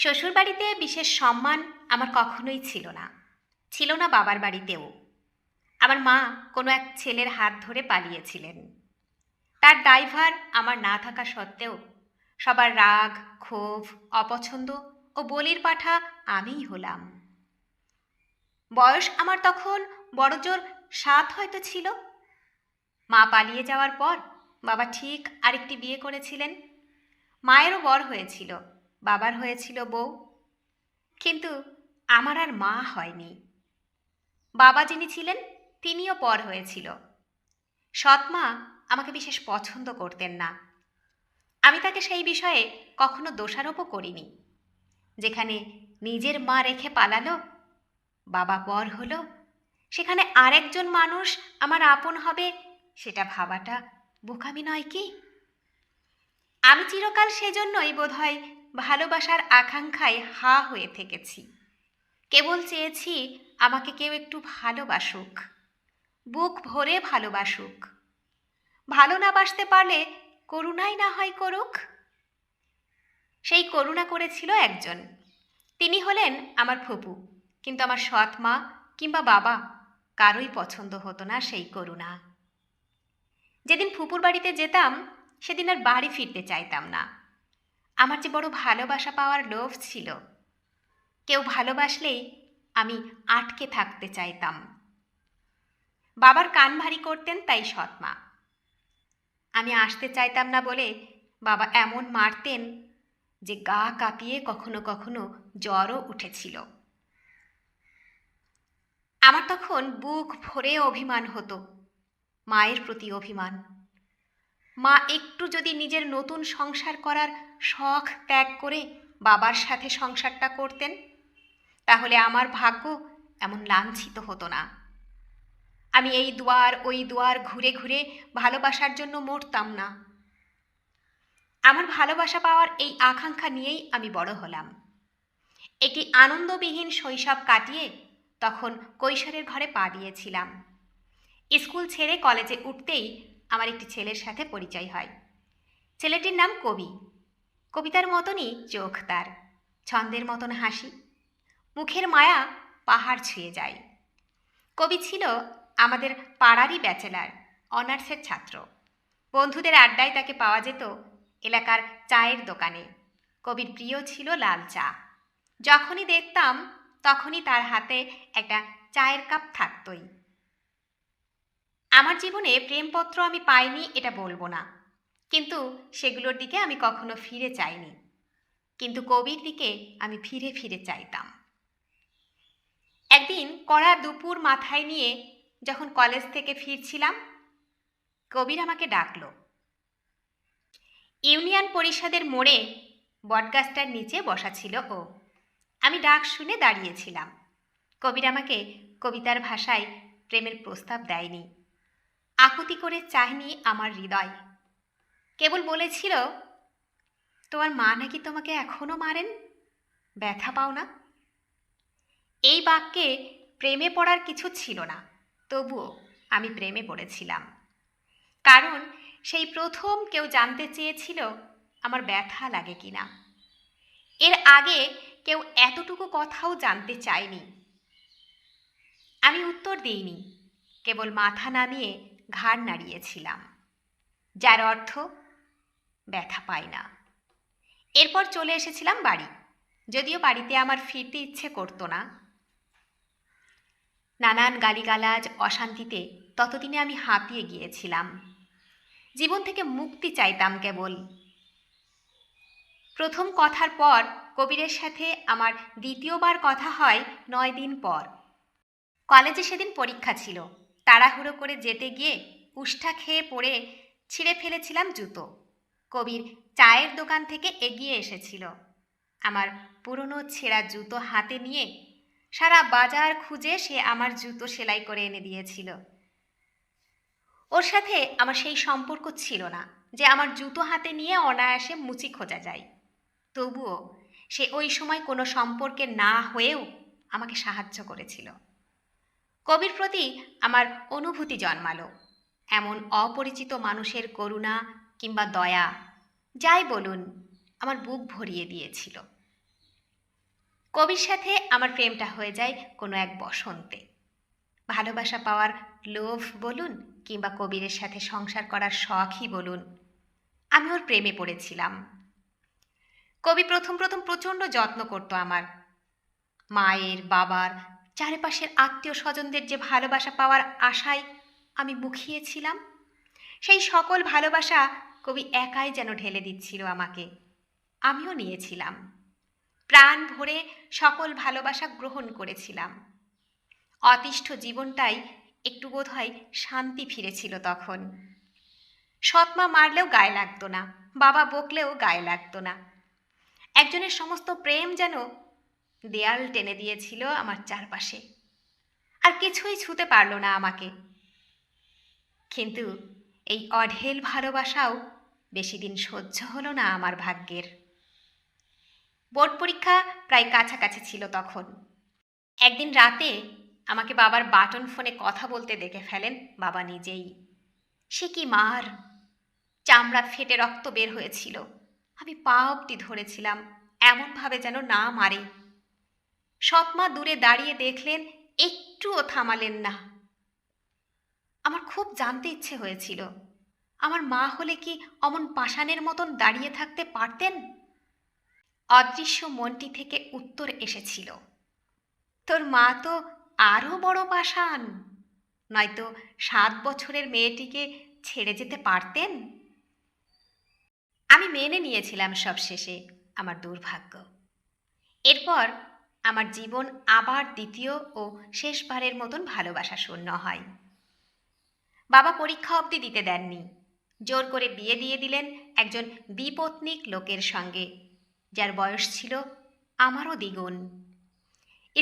শ্বশুরবাড়িতে বিশেষ সম্মান আমার কখনোই ছিল না। ছিল না বাবার বাড়িতেও। আমার মা কোনো এক ছেলের হাত ধরে পালিয়েছিলেন। তার ড্রাইভার আমার না থাকা সত্ত্বেও সবার রাগ, ক্ষোভ, অপছন্দ ও বলির পাঠা আমিই হলাম। বয়স আমার তখন বড়জোর সাত হয়তো ছিল। মা পালিয়ে যাওয়ার পর বাবা ঠিক আরেকটি বিয়ে করেছিলেন। মায়েরও বর হয়েছিল। বাবার হয়েছিল বউ। কিন্তু আমার আর মা হয়নি। বাবা যিনি ছিলেন, তিনিও পর হয়েছিল। সৎ মা আমাকে বিশেষ পছন্দ করতেন না। আমি তাকে সেই বিষয়ে কখনো দোষারোপও করিনি। যেখানে নিজের মা রেখে পালালো, বাবা পর হলো, সেখানে আরেকজন মানুষ আমার আপন হবে, সেটা ভাবাটা বোকামি নয় কি? আমি চিরকাল সেজন্যই বোধহয় ভালোবাসার আকাঙ্ক্ষায় হা হয়ে থেকেছি। কেবল চেয়েছি আমাকে কেউ একটু ভালোবাসুক, বুক ভরে ভালোবাসুক। ভালো না বাসতে পারলে করুণাই না হয় করুক। সেই করুণা করেছিল একজন। তিনি হলেন আমার ফুপু, কিন্তু আমার সৎ মা কিংবা বাবা কারোই পছন্দ হতো না সেই করুণা। যেদিন ফুপুর বাড়িতে যেতাম, সেদিন আর বাড়ি ফিরতে চাইতাম না। আমার যে বড় ভালোবাসা পাওয়ার লোভ ছিল। কেউ ভালোবাসলেই আমি আটকে থাকতে চাইতাম। বাবার কান ভারী করতেন তাই সৎমা। আমি আসতে চাইতাম না বলে বাবা এমন মারতেন যে গা কাঁপিয়ে কখনো কখনো জ্বরও উঠেছিল। আমার তখন বুক ভরে অভিমান হতো, মায়ের প্রতি অভিমান। মা একটু যদি নিজের নতুন সংসার করার শখ ত্যাগ করে বাবার সাথে সংসারটা করতেন, তাহলে আমার ভাগ্য এমন লাঞ্ছিত হতো না। আমি এই দুয়ার, ওই দুয়ার ঘুরে ঘুরে ভালোবাসার জন্য মরতাম না। আমার ভালোবাসা পাওয়ার এই আকাঙ্ক্ষা নিয়েই আমি বড় হলাম। একটি আনন্দবিহীন শৈশব কাটিয়ে তখন কৈশোরের ঘরে পা দিয়েছিলাম। স্কুল ছেড়ে কলেজে উঠতেই আমার একটি ছেলের সাথে পরিচয় হয়। ছেলেটির নাম কবি। কবিতার মতনই চোখ তার, ছন্দের মতন হাসি। মুখের মায়া পাহাড় ছুঁয়ে যায়। কবি ছিল আমাদের পাড়ারই ব্যাচেলার, অনার্সের ছাত্র। বন্ধুদের আড্ডায় তাকে পাওয়া যেত এলাকার চায়ের দোকানে। কবির প্রিয় ছিল লাল চা। যখনই দেখতাম, তখনই তার হাতে একটা চায়ের কাপ থাকতই। আমার জীবনে প্রেমপত্র আমি পাইনি, এটা বলব না। কিন্তু সেগুলোর দিকে আমি কখনো ফিরে চাইনি। কিন্তু কবির দিকে আমি ফিরে ফিরে চাইতাম। একদিন কড়া দুপুর মাথায় নিয়ে যখন কলেজ থেকে ফিরছিলাম, কবির আমাকে ডাকল। ইউনিয়ন পরিষদের মোড়ে বটগাছটার নিচে বসা ছিল ও। আমি ডাক শুনে দাঁড়িয়েছিলাম। কবির আমাকে কবিতার ভাষায় প্রেমের প্রস্তাব দেয়নি। আকুতি করে চায়নি আমার হৃদয়। কেবল বলেছিল, তোমার মা নাকি তোমাকে এখনও মারেন? ব্যথা পাও না? এই বাক্যে প্রেমে পড়ার কিছু ছিল না, তবুও আমি প্রেমে পড়েছিলাম। কারণ সেই প্রথম কেউ জানতে চেয়েছিল আমার ব্যথা লাগে কিনা। এর আগে কেউ এতটুকু কথাও জানতে চায়নি। আমি উত্তর দিইনি, কেবল মাথা নামিয়ে ঘাড় নাড়িয়েছিলাম, যার অর্থ ব্যথা পাই না। এরপর চলে এসেছিলাম বাড়ি। যদিও বাড়িতে আমার ফিরতে ইচ্ছে করতো না। নানান গালিগালাজ, অশান্তিতে ততদিনে আমি হাঁপিয়ে গিয়েছিলাম। জীবন থেকে মুক্তি চাইতাম কেবল। প্রথম কথার পর কবিরের সাথে আমার দ্বিতীয়বার কথা হয় নয় দিন পর। কলেজে সেদিন পরীক্ষা ছিল। তাড়াহুড়ো করে যেতে গিয়ে উষ্ঠা খেয়ে পড়ে ছিঁড়ে ফেলেছিলাম জুতো। কবির চায়ের দোকান থেকে এগিয়ে এসেছিল। আমার পুরনো ছেঁড়া জুতো হাতে নিয়ে সারা বাজার খুঁজে সে আমার জুতো সেলাই করে এনে দিয়েছিল। ওর সাথে আমার সেই সম্পর্ক ছিল না যে আমার জুতো হাতে নিয়ে অনায়াসে মুচি খোঁজা যায়। তবুও সে ওই সময় কোনো সম্পর্কে না হয়েও আমাকে সাহায্য করেছিল। কবির প্রতি আমার অনুভূতি জন্মালো। এমন অপরিচিত মানুষের করুণা কিংবা দয়া, যাই বলুন, আমার বুক ভরিয়ে দিয়েছিল। কবির সাথে আমার প্রেমটা হয়ে যায় কোনো এক বসন্তে। ভালোবাসা পাওয়ার লোভ বলুন কিংবা কবিরের সাথে সংসার করার শখই বলুন, আমি ওর প্রেমে পড়েছিলাম। কবি প্রথম প্রথম প্রচণ্ড যত্ন করতো আমার। মায়ের, বাবার, চারিপাশের আত্মীয় স্বজনদের যে ভালোবাসা পাওয়ার আশায় আমি মুখিয়েছিলাম সেই সকল ভালোবাসা কবি একাই যেন ঢেলে দিচ্ছিল আমাকে। আমিও নিয়েছিলাম। প্রাণ ভরে সকল ভালোবাসা গ্রহণ করেছিলাম। অতিষ্ঠ জীবনটাই একটু বোধ হয় শান্তি ফিরেছিল তখন। সৎমা মারলেও গায়ে লাগতো না, বাবা বকলেও গায়ে লাগতো না। একজনের সমস্ত প্রেম যেন দেয়াল টেনে দিয়েছিল আমার চারপাশে। আর কিছুই ছুতে পারল না আমাকে। কিন্তু এই অঢেল ভালোবাসাও বেশি দিন সহ্য হলো না আমার ভাগ্যের। বোর্ড পরীক্ষা প্রায় কাছাকাছি ছিল তখন। একদিন রাতে আমাকে বাবার বাটন ফোনে কথা বলতে দেখে ফেলেন বাবা নিজেই। সে কি মার? চামড়া ফেটে রক্ত বের হয়েছিল। আমি পা অব্দি ধরেছিলাম, এমনভাবে যেন না মারে। সৎমা দূরে দাঁড়িয়ে দেখলেন, একটুও থামালেন না। আমার খুব জানতে ইচ্ছে হয়েছিল। আমার মা হলে কি অমন পাষাণের মতন দাঁড়িয়ে থাকতে পারতেন? অদৃশ্য মনটি থেকে উত্তর এসেছিল, তোর মা তো আরও বড় পাষাণ। নয়তো সাত বছরের মেয়েটিকে ছেড়ে যেতে পারতেন? আমি মেনে নিয়েছিলাম সব শেষে আমার দুর্ভাগ্য। এরপর আমার জীবন আবার দ্বিতীয় ও শেষবারের মতন ভালোবাসা শূন্য হয়। বাবা পরীক্ষা অবধি দিতে দেননি। জোর করে বিয়ে দিয়ে দিলেন একজন বিপত্নিক লোকের সঙ্গে, যার বয়স ছিল আমারও দ্বিগুণ।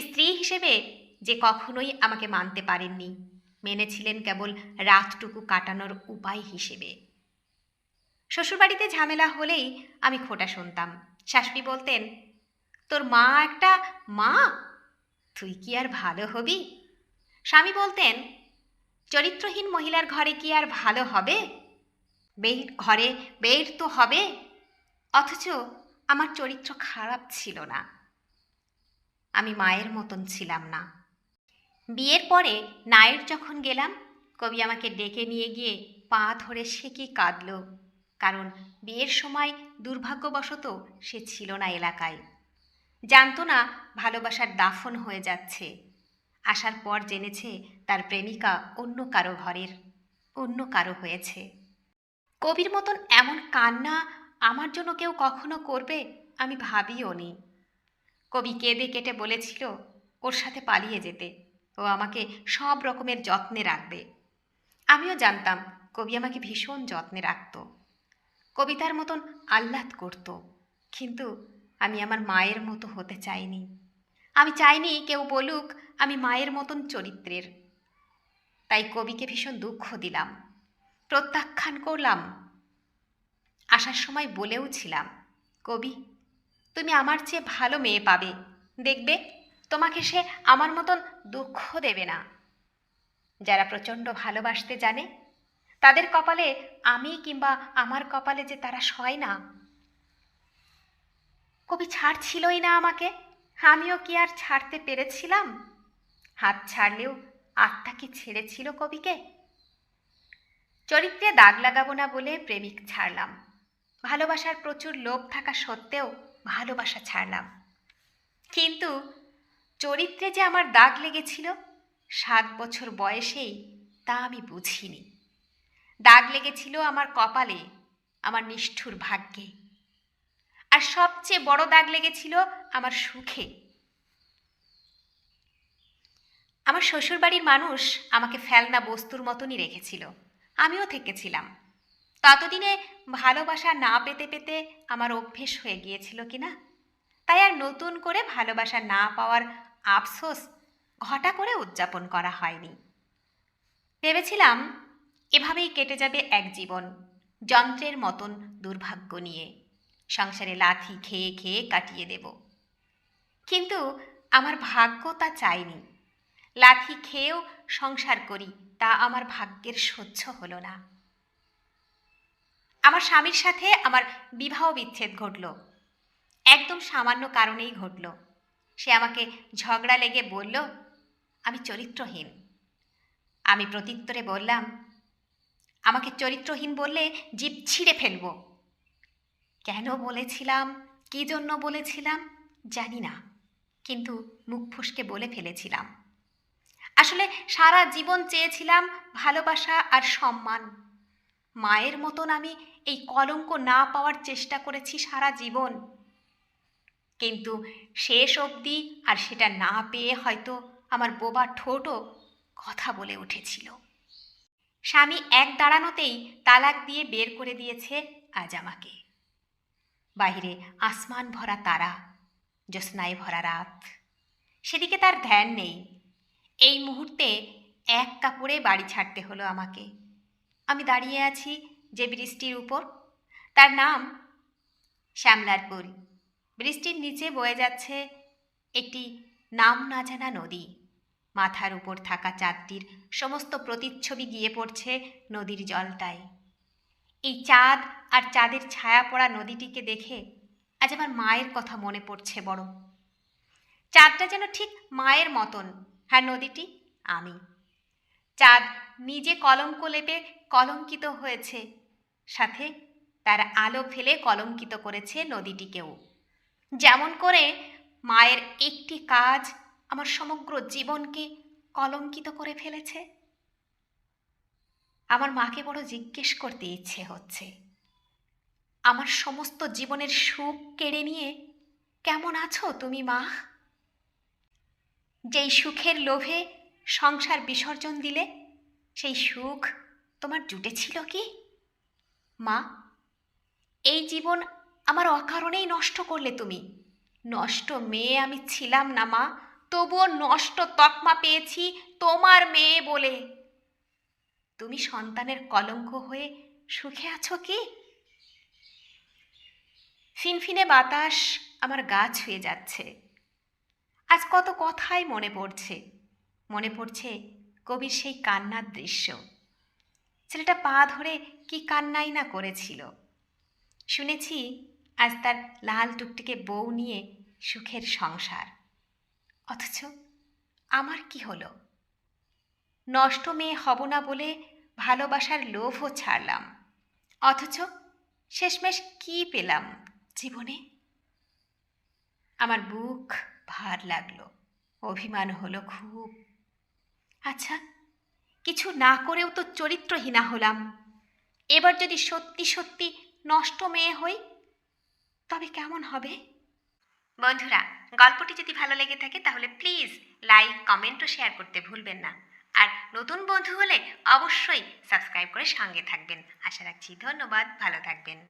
স্ত্রী হিসেবে যে কখনোই আমাকে মানতে পারেননি, মেনেছিলেন কেবল রাতটুকু কাটানোর উপায় হিসেবে। শ্বশুরবাড়িতে ঝামেলা হলেই আমি খোটা শুনতাম। শাশুড়ি বলতেন, তোর মা একটা মা? তুই কি আর ভালো হবি? স্বামী বলতেন চরিত্রহীন মহিলার ঘরে কি আর ভালো হবে? বের ঘরে বের তো হবে। অথচ আমার চরিত্র খারাপ ছিল না। আমি মায়ের মতন ছিলাম না। বিয়ের পরে নায়ের যখন গেলাম, কবি আমাকে ডেকে নিয়ে গিয়ে পা ধরে সে কি কাঁদল, কারণ বিয়ের সময় দুর্ভাগ্যবশত সে ছিল না এলাকায়। জানতো না ভালোবাসার দাফন হয়ে যাচ্ছে। আসার পর জেনেছে তার প্রেমিকা অন্য কারও ঘরের, অন্য কারও হয়েছে। কবির মতন এমন কান্না আমার জন্য কেউ কখনো করবে আমি ভাবিও নি। কবি কেঁদে কেটে বলেছিল, ওর সাথে পালিয়ে যেতে। ও আমাকে সব রকমের যত্নে রাখবে। আমিও জানতাম কবি আমাকে ভীষণ যত্নে রাখত। কবিতার মতন আহ্লাদ করত, কিন্তু আমি আমার মায়ের মতো হতে চাইনি। আমি চাইনি কেউ বলুক আমি মায়ের মতন চরিত্রের। তাই কবিকে ভীষণ দুঃখ দিলাম, প্রত্যাখ্যান করলাম, আসার সময় বলেও ছিলাম কবি, তুমি আমার চেয়ে ভালো মেয়ে পাবে। দেখবে, তোমাকে সে আমার মতন দুঃখ দেবে না। যারা প্রচণ্ড ভালোবাসতে জানে, তাদের কপালে আমি কিংবা আমার কপালে যে তারা সয় না। কবি ছাড়ছিলই না আমাকে, আমিও কি আর ছাড়তে পেরেছিলাম? হাত ছাড়লেও আত্মা কি ছেড়েছিল কবিকে? চরিত্রে দাগ লাগাবো না বলে প্রেমিক ছাড়লাম। ভালোবাসার প্রচুর লোভ থাকা সত্ত্বেও ভালোবাসা ছাড়লাম। কিন্তু চরিত্রে যে আমার দাগ লেগেছিল, সাত বছর বয়সেই তা আমি বুঝিনি। দাগ লেগেছিল আমার কপালে, আমার নিষ্ঠুর ভাগ্যে। আর সবচেয়ে বড় দাগ লেগেছিল আমার সুখে। আমার শ্বশুরবাড়ির মানুষ আমাকে ফেলনা বস্তুর মতনই রেখেছিল। আমিও থেকেছিলাম। ততদিনে ভালোবাসা না পেতে পেতে আমার অভ্যেস হয়ে গিয়েছিল কিনা তাই আর নতুন করে ভালোবাসা না পাওয়ার আফসোস ঘটা করে উদযাপন করা হয়নি। ভেবেছিলাম এভাবেই কেটে যাবে এক জীবন, যন্ত্রের মতন দুর্ভাগ্য নিয়ে। সংসারে লাথি খেয়ে খেয়ে কাটিয়ে দেব। কিন্তু আমার ভাগ্য তা চাইনি লাথি খেয়েও সংসার করি, তা আমার ভাগ্যের সহ্য হলো না। আমার স্বামীর সাথে আমার বিবাহ বিচ্ছেদ ঘটল। একদম সামান্য কারণেই ঘটল। সে আমাকে ঝগড়া লেগে বলল, আমি চরিত্রহীন। আমি প্রত্যুত্তরে বললাম, আমাকে চরিত্রহীন বললে জীব ছিঁড়ে ফেলব। কেন বলেছিলাম? কী জন্য বলেছিলাম? জানি না। কিন্তু মুখ ফুসকে বলে ফেলেছিলাম। আসলে সারা জীবন চেয়েছিলাম ভালোবাসা আর সম্মান। মায়ের মতন আমি এই কলঙ্ক না পাওয়ার চেষ্টা করেছি সারা জীবন। কিন্তু শেষ অবধি আর সেটা না পেয়ে হয়তো আমার বোবা ঠোঁটও কথা বলে উঠেছিল। স্বামী এক দাঁড়ানোতেই তালাক দিয়ে বের করে দিয়েছে আজ আমাকে। বাহিরে আসমান ভরা তারা, জ্যোৎস্নায় ভরা রাত। সেদিকে তার ধ্যান নেই। এই মুহূর্তে এক কাপড়ে বাড়ি ছাড়তে হলো আমাকে। আমি দাঁড়িয়ে আছি যে বৃষ্টির উপর। তার নাম শ্যামলারপুর। বৃষ্টির নিচে বয়ে যাচ্ছে একটি নাম না জানা নদী। মাথার উপর থাকা চাঁদটির সমস্ত প্রতিচ্ছবি গিয়ে পড়ছে নদীর জলটায়। এই চাঁদ আর চাঁদের ছায়া পড়া নদীটিকে দেখে আজ আমার মায়ের কথা মনে পড়ছে বড়। চাঁদটা যেন ঠিক মায়ের মতন। হ্যাঁ নদীটি, আমি। চাঁদ নিজে কলঙ্ক লেপে কলঙ্কিত হয়েছে, সাথে তার আলো ফেলে কলঙ্কিত করেছে নদীটিকেও। যেমন করে মায়ের একটি কাজ আমার সমগ্র জীবনকে কলঙ্কিত করে ফেলেছে। আমার মাকে বড় জিজ্ঞেস করতে ইচ্ছে হচ্ছে, আমার সমস্ত জীবনের সুখ কেড়ে নিয়ে কেমন আছো তুমি মা? যেই সুখের লোভে সংসার বিসর্জন দিলে, সেই সুখ তোমার জুটেছিল কি? মা, এই জীবন আমার অকারণেই নষ্ট করলে তুমি। নষ্ট মেয়ে আমি ছিলাম না মা, তবুও নষ্ট তকমা পেয়েছি তোমার মেয়ে বলে। তুমি সন্তানের কলঙ্ক হয়ে সুখে আছো কি? ফিনফিনে বাতাস আমার গা ছুঁয়ে যাচ্ছে। আজ কত কথাই মনে পড়ছে। মনে পড়ছে কবির সেই কান্নার দৃশ্য। ছেলেটা পা ধরে কি কান্নাই না করেছিল। শুনেছি আজ তার লাল টুকটিকে বউ নিয়ে সুখের সংসার। অথচ আমার কি হলো? নষ্ট মেয়ে হব না বলে ভালোবাসার লোভও ছাড়লাম। অথচ শেষমেশ কি পেলাম জীবনে? আমার বুক ভার লাগল। অভিমান হলো খুব। আচ্ছা কিছু না করেও তো চরিত্রহীনা হলাম। এবার যদি সত্যি সত্যি নষ্ট মেয়ে হই, তবে কেমন হবে? বন্ধুরা, গল্পটি যদি ভালো লেগে থাকে, তাহলে প্লিজ লাইক, কমেন্ট ও শেয়ার করতে ভুলবেন না। আর নতুন বন্ধু হলে অবশ্যই সাবস্ক্রাইব করে সঙ্গে থাকবেন। আশা রাখছি ধন্যবাদ, ভালো থাকবেন।